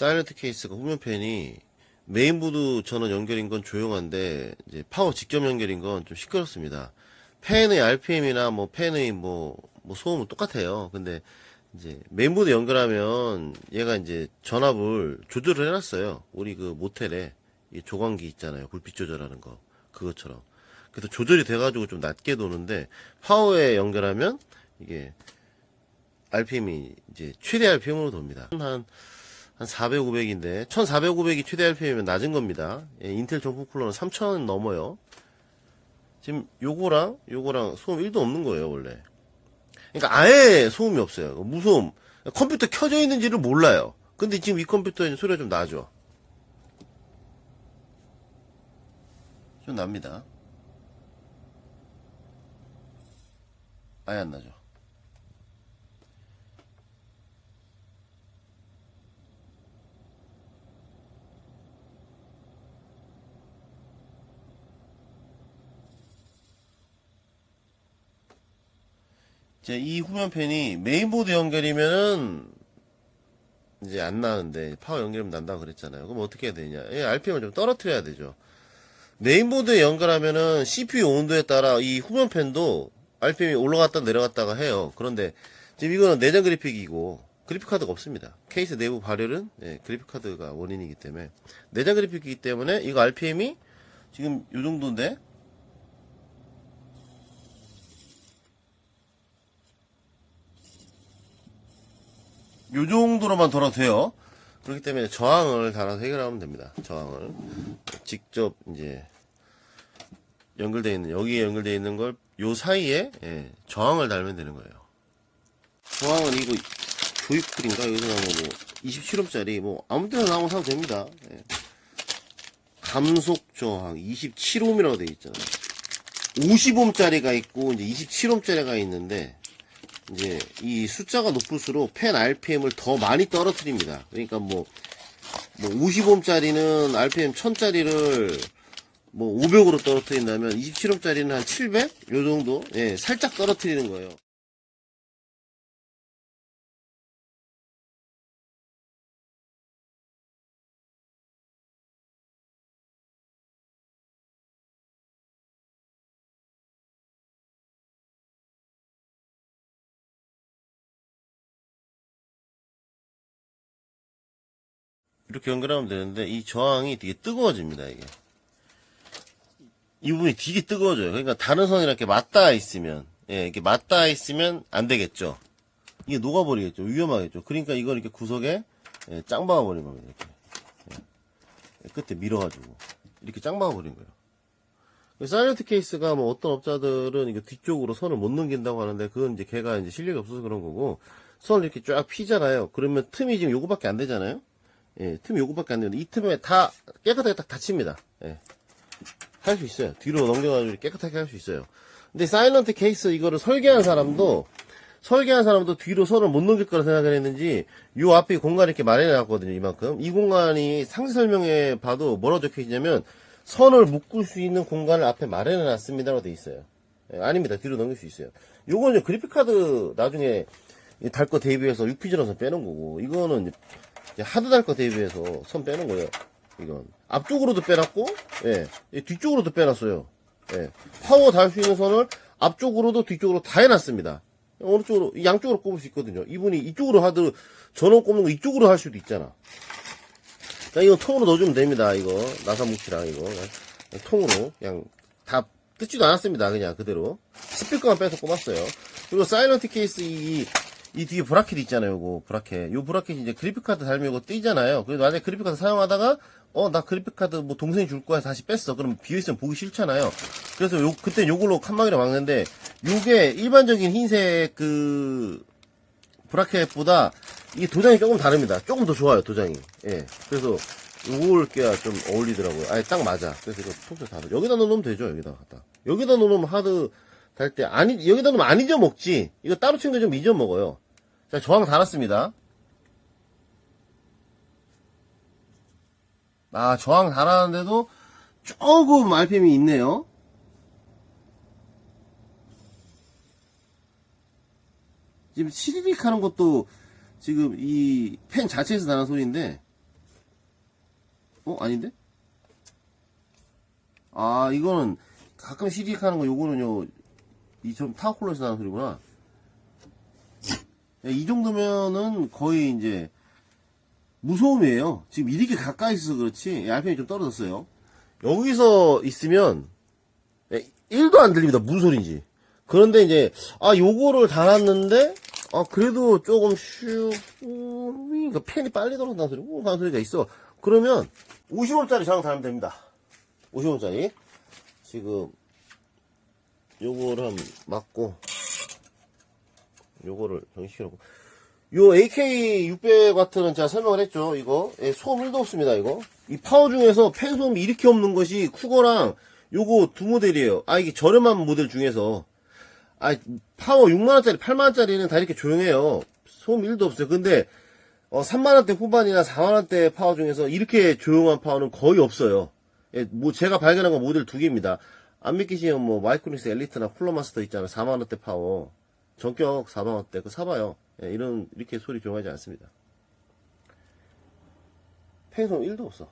사일런트 케이스가 후면팬이 메인보드 전원 연결인 건 조용한데 이제 파워 직접 연결인 건 좀 시끄럽습니다. 팬의 RPM이나 뭐 팬의 뭐, 뭐 소음은 똑같아요. 근데 이제 메인보드 연결하면 얘가 이제 전압을 조절을 해놨어요. 우리 그 모텔에 이 조광기 있잖아요. 불빛 조절하는 거 그것처럼. 그래서 조절이 돼가지고 좀 낮게 도는데 파워에 연결하면 이게 RPM이 이제 최대 RPM으로 돕니다. 한, 한 400, 500인데, 1400, 500이 최대 RPM이면 낮은 겁니다. 예, 인텔 정품 쿨러는 3000 넘어요. 지금 요거랑, 요거랑 소음 1도 없는 거예요, 원래. 그러니까 아예 소음이 없어요. 무소음. 컴퓨터 켜져 있는지를 몰라요. 근데 지금 이 컴퓨터에는 소리가 좀 나죠. 좀 납니다. 아예 안 나죠. 이제 이 후면팬이 메인보드 연결이면은 이제 안 나는데 파워 연결하면 난다고 그랬잖아요. 그럼 어떻게 해야 되냐? 예, RPM을 좀 떨어뜨려야 되죠. 메인보드에 연결하면은 CPU 온도에 따라 이 후면팬도 RPM이 올라갔다 내려갔다가 해요. 그런데 지금 이거는 내장 그래픽이고 그래픽 카드가 없습니다. 케이스 내부 발열은 예, 그래픽 카드가 원인이기 때문에 내장 그래픽이기 때문에 이거 RPM이 지금 요 정도인데 요 정도로만 돌아도 돼요. 그렇기 때문에 저항을 달아서 해결하면 됩니다. 저항을 직접 이제 연결되어 있는 여기에 연결되어 있는 걸 요 사이에 예, 저항을 달면 되는 거예요. 저항은 이거 조이풀인가 여기서 나온 거뭐 27옴짜리 뭐 아무 데나 나오면 사도 됩니다. 예. 감속 저항 27옴이라고 되어 있잖아요. 50옴짜리가 있고 이제 27옴짜리가 있는데 이제 이 숫자가 높을수록 팬 RPM을 더 많이 떨어뜨립니다. 그러니까 뭐, 뭐 50옴짜리는 RPM 1000짜리를 뭐 500으로 떨어뜨린다면 27옴짜리는 한 700? 요 정도? 예, 살짝 떨어뜨리는 거예요. 이렇게 연결하면 되는데 이 저항이 되게 뜨거워집니다, 이게. 이 부분이 되게 뜨거워져요. 그러니까 다른 선이랑 이렇게 맞닿아 있으면, 예, 이렇게 맞닿아 있으면 안 되겠죠. 이게 녹아버리겠죠. 위험하겠죠. 그러니까 이걸 이렇게 구석에 예, 짱 박아버린 겁니다. 이렇게. 예. 끝에 밀어가지고. 이렇게 짱 박아버린 거예요. 사이렌트 케이스가 뭐 어떤 업자들은 이거 뒤쪽으로 선을 못 넘긴다고 하는데 그건 이제 걔가 이제 실력이 없어서 그런 거고 선을 이렇게 쫙 피잖아요. 그러면 틈이 지금 요거밖에 안 되잖아요. 예, 틈이 요거밖에 안 되는데 이 틈에 다 깨끗하게 딱 닫힙니다. 예. 할 수 있어요. 뒤로 넘겨가지고 깨끗하게 할 수 있어요. 근데 사일런트 케이스 이거를 설계한 사람도 설계한 사람도 뒤로 선을 못 넘길 거라 생각을 했는지 요 앞에 공간이 이렇게 마련해 놨거든요. 이만큼. 이 공간이 상세 설명에 봐도 뭐라고 적혀 있냐면 선을 묶을 수 있는 공간을 앞에 마련해 놨습니다라고 돼 있어요. 예, 아닙니다. 뒤로 넘길 수 있어요. 요거는 이제 그래픽 카드 나중에 달 거 대비해서 6피즈로 선 빼는 거고 이거는 하드 달 거 대비해서 선 빼는 거예요. 이건 앞쪽으로도 빼놨고, 예, 이 뒤쪽으로도 빼놨어요. 예, 파워 달 수 있는 선을 앞쪽으로도 뒤쪽으로 다 해놨습니다. 어느 쪽으로 이 양쪽으로 꼽을 수 있거든요. 이분이 이쪽으로 하드 전원 꼽는 거 이쪽으로 할 수도 있잖아. 그러니까 이거 통으로 넣어주면 됩니다. 이거 나사 뭉치랑 이거 그냥 통으로 그냥 다 뜯지도 않았습니다. 그냥 그대로 스피커만 빼서 꼽았어요. 그리고 사이런트 케이스 이, 이 뒤에 브라켓 있잖아요. 요거 브라켓. 요 브라켓이 이제 그래픽카드 달면 이거 띄잖아요. 그래서 만약에 그래픽카드 사용하다가 어 나 그래픽카드 뭐 동생이 줄 거야 다시 뺐어. 그럼 비어있으면 보기 싫잖아요. 그래서 요 그때 요걸로 칸막이를 막는데 요게 일반적인 흰색 그 브라켓보다 이 도장이 조금 다릅니다. 조금 더 좋아요, 도장이. 예. 그래서 요걸 껴야 좀 어울리더라고요. 아예 딱 맞아. 그래서 이거 통째 다 여기다 넣으면 되죠, 여기다 갖다. 여기다 넣으면 하드 달 때, 아니, 여기다 넣으면 안 잊어먹지. 이거 따로 챙겨 좀 잊어먹어요. 자, 저항 달았습니다. 아, 저항 달았는데도 조금 RPM이 있네요. 지금 시리릭 하는 것도 지금 이 펜 자체에서 나는 소리인데 어? 아닌데? 아, 이거는 가끔 시리익 하는 거 요거는요, 이좀 타워콜러에서 나는 소리구나. 예, 이 정도면은 거의 이제 무소음이에요. 지금 이렇게 가까이 있어서 그렇지, 예, RPM이 좀 떨어졌어요. 여기서 있으면, 예, 1도 안 들립니다. 무슨 소리인지. 그런데 이제, 아, 요거를 달았는데, 아, 그래도 조금 슈, 우, 그러니까 팬이 빨리 돌아간다는 소리, 우, 하는 소리가 있어. 그러면, 50원짜리 저랑 달면 됩니다. 50원짜리. 지금, 요거를 한번 맞고, 요거를 정식으로. 요 AK600W는 제가 설명을 했죠. 이거. 예, 소음 1도 없습니다, 이거. 이 파워 중에서 팬 소음이 이렇게 없는 것이 쿠거랑 요거 두 모델이에요. 아, 이게 저렴한 모델 중에서. 아, 파워 6만원짜리, 8만원짜리는 다 이렇게 조용해요. 소음 1도 없어요. 근데, 어, 3만원대 후반이나 4만원대 파워 중에서 이렇게 조용한 파워는 거의 없어요. 예, 뭐, 제가 발견한 건 모델 두 개입니다. 안 믿기시면 뭐, 마이크로닉스 엘리트나 쿨러마스터 있잖아요. 4만원대 파워. 전격 4만원대. 그거 사봐요. 예, 이런, 이렇게 소리 조용하지 않습니다. 팬소음 1도 없어.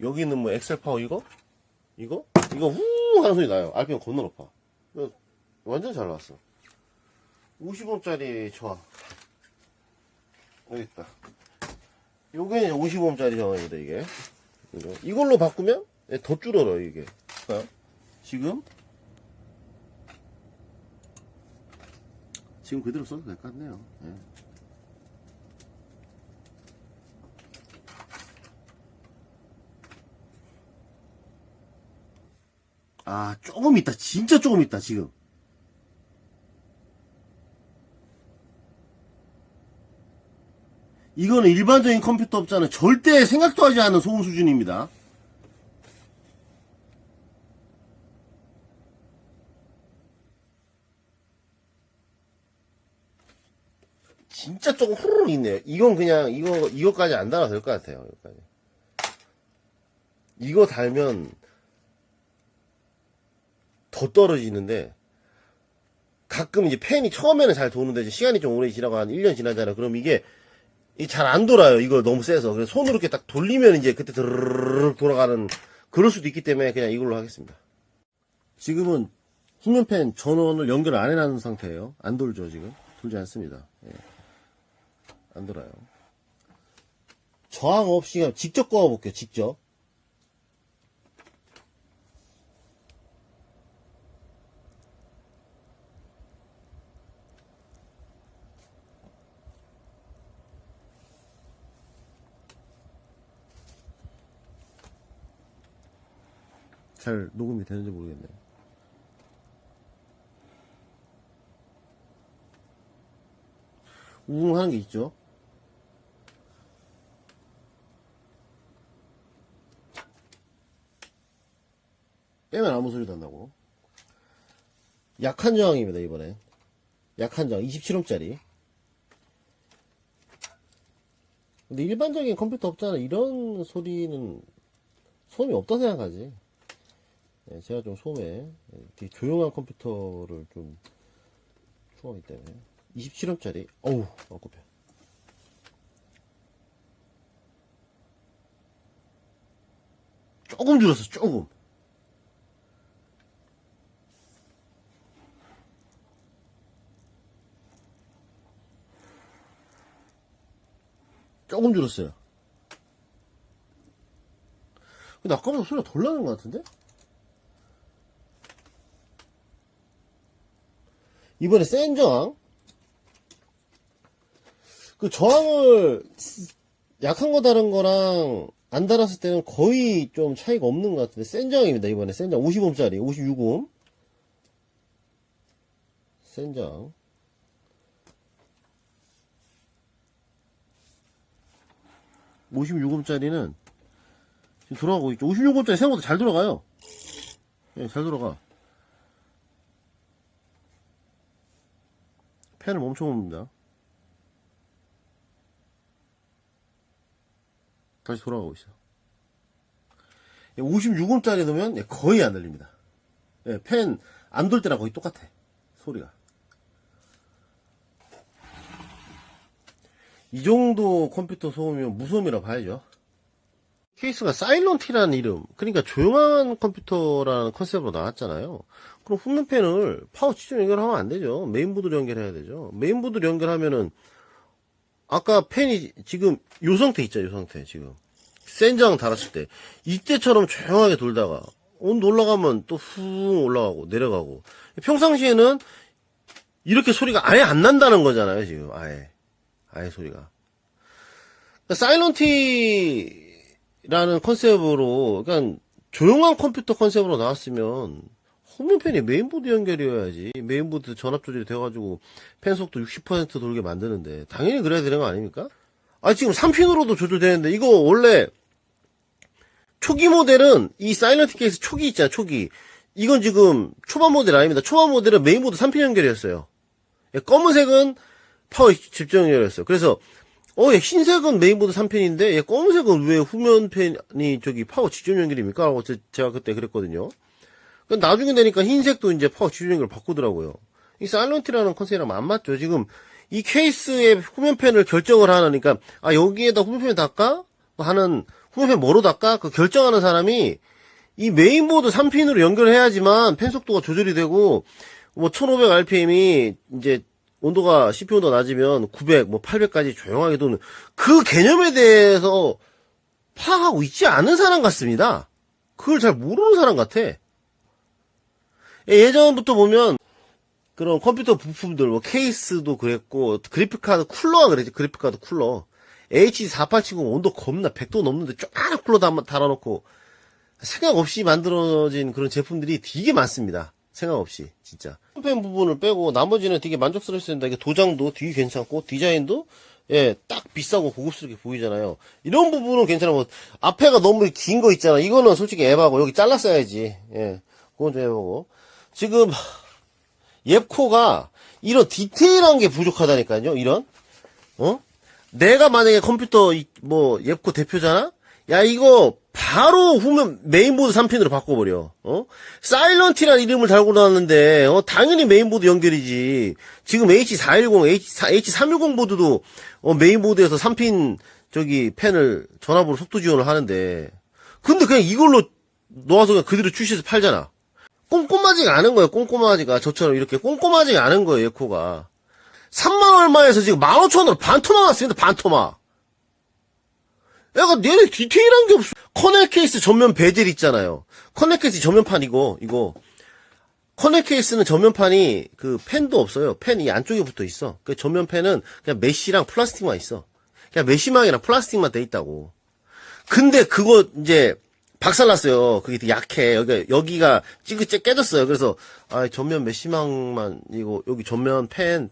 여기 있는 뭐 엑셀 파워 이거? 이거? 이거 후 하는 소리 나요. RPM 겁나 높아. 완전 잘 나왔어. 50원짜리 저항. 여기 있다. 요게 50원짜리 저항입니다, 이게. 이걸로 바꾸면 예, 더 줄어요, 이게. 볼까요? 지금 지금 그대로 써도 될 것 같네요. 예. 아, 조금 있다. 진짜 조금 있다, 지금. 이거는 일반적인 컴퓨터 업자는 절대 생각도 하지 않는 소음 수준입니다. 진짜 조금 후루룩 있네요. 이건 그냥, 이거, 이거까지 안 달아도 될 것 같아요. 이거까지. 이거 달면 더 떨어지는데 가끔 이제 팬이 처음에는 잘 도는데 시간이 좀 오래 지나고 한 1년 지나잖아요. 그럼 이게 잘 안 돌아요. 이거 너무 세서. 그래서 손으로 이렇게 딱 돌리면 이제 그때 드르륵 돌아가는 그럴 수도 있기 때문에 그냥 이걸로 하겠습니다. 지금은 후면팬 전원을 연결 안 해놨는 상태예요. 안 돌죠 지금. 돌지 않습니다. 예. 안 돌아요. 저항 없이 그냥 직접 꺼볼게요. 직접. 잘 녹음이 되는지 모르겠네요. 하는 게 있죠. 빼면 아무 소리도 안 나고. 약한 저항입니다, 이번에. 약한 저항, 27옴짜리. 근데 일반적인 컴퓨터 없잖아. 이런 소리는 소음이 없다 생각하지. 예, 제가 좀 소음에 이렇게 조용한 컴퓨터를 좀 추구하기 때문에. 27원짜리? 어우 엉급해. 조금 줄었어 조금. 조금 줄었어요. 근데 아까보다 소리가 덜 나는 것 같은데? 이번에 센 저항. 그 저항을 약한 거 다른 거랑 안 달았을 때는 거의 좀 차이가 없는 것 같은데 센 저항입니다 이번에. 센 저항 50옴짜리 56옴 센 저항. 56옴짜리는 지금 돌아가고 있죠. 56옴짜리 생각보다 잘 돌아가요. 예, 잘 돌아가 펜을 멈춰 봅니다. 다시 돌아가고 있어요. 56원짜리 넣으면 거의 안 들립니다. 예, 펜안 돌 때랑 거의 똑같아. 소리가. 이 정도 컴퓨터 소음이면 무소음이라 봐야죠. 케이스가 사일런티라는 이름, 그러니까 조용한 컴퓨터라는 컨셉으로 나왔잖아요. 그럼 후면팬을 파워 지점 연결하면 안 되죠. 메인보드로 연결해야 되죠. 메인보드로 연결하면은 아까 팬이 지금 요 상태 있죠, 요 상태 지금. 센장 달았을 때 이때처럼 조용하게 돌다가 온도 올라가면 또 후 올라가고 내려가고 평상시에는 이렇게 소리가 아예 안 난다는 거잖아요, 지금 아예 아예 소리가. 그러니까 사일런티라는 컨셉으로, 그러니까 조용한 컴퓨터 컨셉으로 나왔으면 홈런팬이 메인보드 연결이어야지. 메인보드 전압 조절이 돼가지고 팬 속도 60% 돌게 만드는데 당연히 그래야 되는 거 아닙니까? 아 지금 3핀으로도 조절되는데 이거 원래 초기 모델은 이 사일런티 케이스 초기 있잖아 초기 이건 지금 초반 모델 아닙니다. 초반 모델은 메인보드 3핀 연결이었어요. 예, 검은색은 파워 집중 연결이었어요. 그래서 어, 얘 흰색은 메인보드 3펜인데, 얘 검은색은 왜 후면 펜이 저기 파워 직전 연결입니까? 라고 제- 제가 그때 그랬거든요. 그 나중에 되니까 흰색도 이제 파워 연결을 바꾸더라고요. 이 사일런티라는 컨셉이랑 안 맞죠. 지금 이 케이스의 후면 펜을 결정을 하니까, 아, 여기에다 후면 펜 달까? 하는, 후면 펜 뭐로 달까? 그 결정하는 사람이 이 메인보드 3핀으로 연결해야지만 펜 속도가 조절이 되고, 뭐 1500rpm이 이제 온도가 CPU 온도가 낮으면 900, 뭐 800까지 조용하게 도는 그 개념에 대해서 파악하고 있지 않은 사람 같습니다. 그걸 잘 모르는 사람 같아. 예, 예전부터 보면 그런 컴퓨터 부품들, 뭐 케이스도 그랬고 그래픽카드 쿨러가 그랬지 그래픽카드 쿨러. H4870 온도 겁나 100도 넘는데 쪼그란 쿨러 다- 달아놓고 생각 없이 만들어진 그런 제품들이 되게 많습니다. 생각 없이 진짜. 펜 부분을 빼고 나머지는 되게 만족스러웠습니다. 이게 도장도 되게 괜찮고 디자인도 예, 딱 비싸고 고급스럽게 보이잖아요. 이런 부분은 괜찮아. 뭐 앞에가 너무 긴 거 있잖아. 이거는 솔직히 에바고 여기 잘랐어야지. 예, 그건 좀 에바고. 지금 옙코가 이런 디테일한 게 부족하다니까요. 이런 어? 내가 만약에 컴퓨터 이- 뭐 옙코 대표잖아? 야 이거 바로 후면 메인보드 3핀으로 바꿔버려. 어? 사일런티라는 이름을 달고 나왔는데 어, 당연히 메인보드 연결이지. 지금 H410, H4, H310 보드도 어, 메인보드에서 3핀 저기 펜을 전압으로 속도 지원을 하는데 근데 그냥 이걸로 놓아서 그냥 그대로 출시해서 팔잖아. 꼼꼼하지가 않은 거예요. 꼼꼼하지가 저처럼 이렇게 꼼꼼하지가 않은 거예요. 에코가 3만 얼마에서 지금 15,000원으로 반토막 왔습니다. 반토막. 약간 얘네 디테일한 게 없어. 커넥 케이스 전면 베젤 있잖아요. 커넥 케이스 전면판이고 이거 커넥 케이스는 전면판이 그 펜도 없어요. 펜 이 안쪽에 붙어 있어. 그 전면 펜은 그냥 메쉬랑 플라스틱만 있어. 그냥 메쉬망이랑 플라스틱만 돼 있다고. 근데 그거 이제 박살났어요. 그게 되게 약해. 여기 여기가 찌그째 깨졌어요. 그래서 아 전면 메쉬망만 이거 여기 전면 펜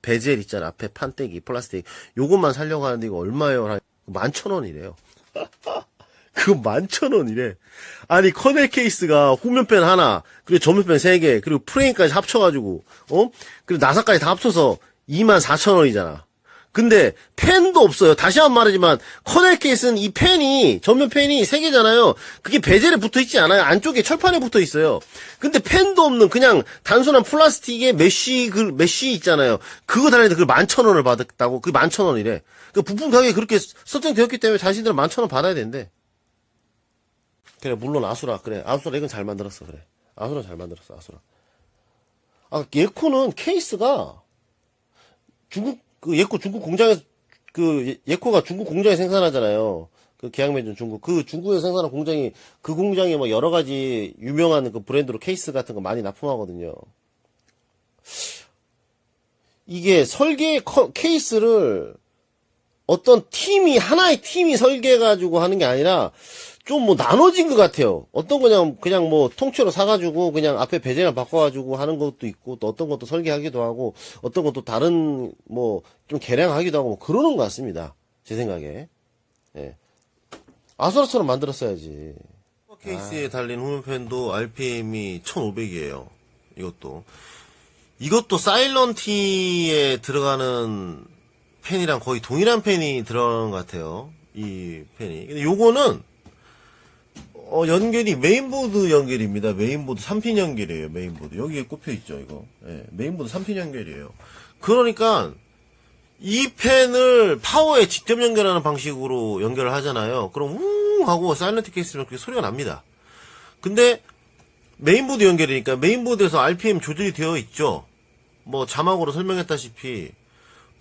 베젤 있잖아. 앞에 판때기 플라스틱 요것만 살려고 하는데 이거 얼마예요? 한 만천 원이래요. 그거 만천 원이래. 아니, 커넬 케이스가 후면펜 하나, 그리고 전면펜 세 개, 그리고 프레임까지 합쳐가지고, 어? 그리고 나사까지 다 합쳐서 2만 4천 원이잖아. 근데 펜도 없어요. 다시 한 번 말하지만 커넬 케이스는 이 펜이 전면 펜이 세 개잖아요. 그게 베젤에 붙어 있지 않아요. 안쪽에 철판에 붙어 있어요. 근데 펜도 없는 그냥 단순한 플라스틱에 메쉬 그 메쉬 있잖아요. 그거 달리는데 그걸 만천 원을 받았다고. 그게 만천 원이래. 그 부품 가격이 그렇게 설정되었기 때문에 자신들은 만천 원 받아야 된대. 그래 물론 아수라 그래 아수라 이건 잘 만들었어 그래 아수라 잘 만들었어 아수라. 아 예코는 케이스가 중국 그 예코 중국 공장에서 그 예- 예코가 중국 공장에 생산하잖아요. 그 계약맺은 중국 그 중국에서 생산한 공장이 그 공장에 뭐 여러 가지 유명한 그 브랜드로 케이스 같은 거 많이 납품하거든요. 이게 설계 커- 케이스를 어떤 팀이 하나의 팀이 설계해 가지고 하는 게 아니라 좀 뭐 나눠진 것 같아요. 어떤 그냥 그냥 뭐 통째로 사가지고 그냥 앞에 배제나 바꿔가지고 하는 것도 있고 또 어떤 것도 설계하기도 하고 어떤 것도 다른 뭐 좀 개량하기도 하고 뭐 그러는 것 같습니다. 제 생각에. 예. 아수라처럼 만들었어야지. 케이스에 달린 후면팬도 RPM이 1500이에요. 이것도. 이것도 사일런티에 들어가는 펜이랑 거의 동일한 펜이 들어가는 것 같아요. 이 펜이. 근데 요거는 어, 연결이 메인보드 연결입니다. 메인보드 3핀 연결이에요. 메인보드. 여기에 꼽혀 있죠, 이거. 예, 메인보드 3핀 연결이에요. 그러니까 이 펜을 파워에 직접 연결하는 방식으로 연결을 하잖아요. 그럼 우 하고 사일런트 케이스면 그게 소리가 납니다. 근데 메인보드 연결이니까 메인보드에서 RPM 조절이 되어 있죠. 뭐 자막으로 설명했다시피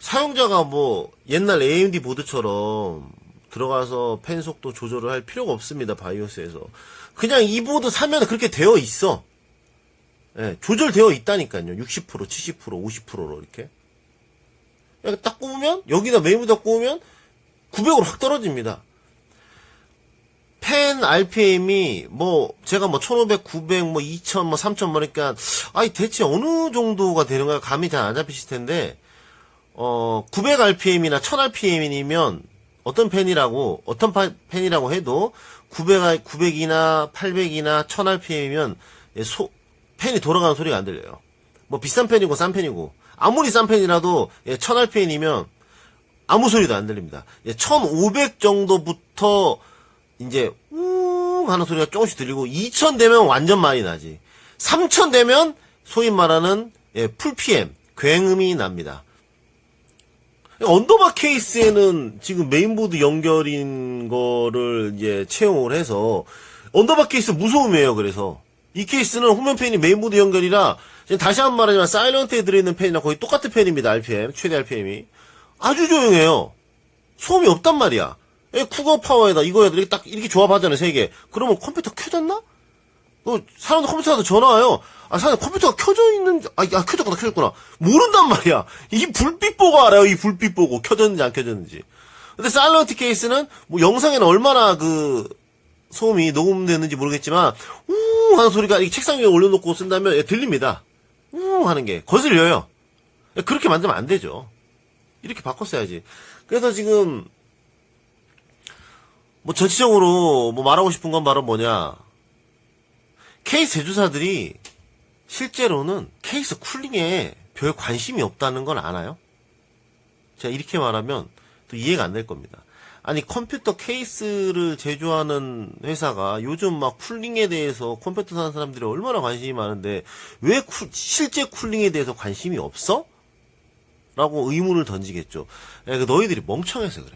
사용자가 뭐 옛날 AMD 보드처럼 들어가서 펜 속도 조절을 할 필요가 없습니다. 바이오스에서. 그냥 이 보드 사면 그렇게 되어 있어. 예, 조절되어 있다니까요. 60%, 70%, 50%로 이렇게. 딱 꼽으면 여기다 메인보드 딱 꼽으면 900으로 확 떨어집니다. 펜 RPM이 뭐 제가 뭐 1500, 900, 뭐 2000, 뭐 3000, 뭐 그러니까 아니 대체 어느 정도가 되는 거야 감이 잘 안 잡히실 텐데 어 900 RPM이나 1000 RPM이면 어떤 펜이라고 어떤 파- 펜이라고 해도 900, 900이나 800이나 1000 RPM이면 소 펜이 돌아가는 소리가 안 들려요. 뭐 비싼 펜이고 싼 펜이고 아무리 싼 펜이라도 1000 RPM이면 아무 소리도 안 들립니다. 1500 정도부터 이제 우 하는 소리가 조금씩 들리고 2000 되면 완전 많이 나지. 3000 되면 소위 말하는 예, 풀 PM 굉음이 납니다. 언더바 케이스에는 지금 메인보드 연결인 거를 이제 채용을 해서 언더바 케이스 무소음이에요. 그래서 이 케이스는 후면 펜이 메인보드 연결이라 다시 한 번 말하지만 사일런트에 들어있는 펜이랑 거의 똑같은 펜입니다. RPM 최대 RPM이 아주 조용해요. 소음이 없단 말이야. 예, 쿠거 파워에다 이거에다 이렇게 딱 이렇게 조합하잖아요, 세 개. 그러면 컴퓨터 켜졌나? 어, 사람들 컴퓨터에서 전화 와요. 아, 사람 컴퓨터가 켜져 있는지, 아, 야, 켜졌구나, 켜졌구나. 모른단 말이야. 이 불빛 보고 알아요, 이 불빛 보고. 켜졌는지 안 켜졌는지. 근데 사일런트 케이스는 뭐 영상에는 얼마나 그 소음이 녹음되는지 모르겠지만, 우 하는 소리가 이 책상 위에 올려놓고 쓴다면 예, 들립니다. 우 하는 게. 거슬려요. 예, 그렇게 만들면 안 되죠. 이렇게 바꿨어야지. 그래서 지금 뭐 전체적으로 뭐 말하고 싶은 건 바로 뭐냐 케이스 제조사들이 실제로는 케이스 쿨링에 별 관심이 없다는 걸 아나요? 제가 이렇게 말하면 또 이해가 안 될 겁니다. 아니 컴퓨터 케이스를 제조하는 회사가 요즘 막 쿨링에 대해서 컴퓨터 사는 사람들이 얼마나 관심이 많은데 왜 쿨- 실제 쿨링에 대해서 관심이 없어? 라고 의문을 던지겠죠. 예, 그 너희들이 멍청해서 그래.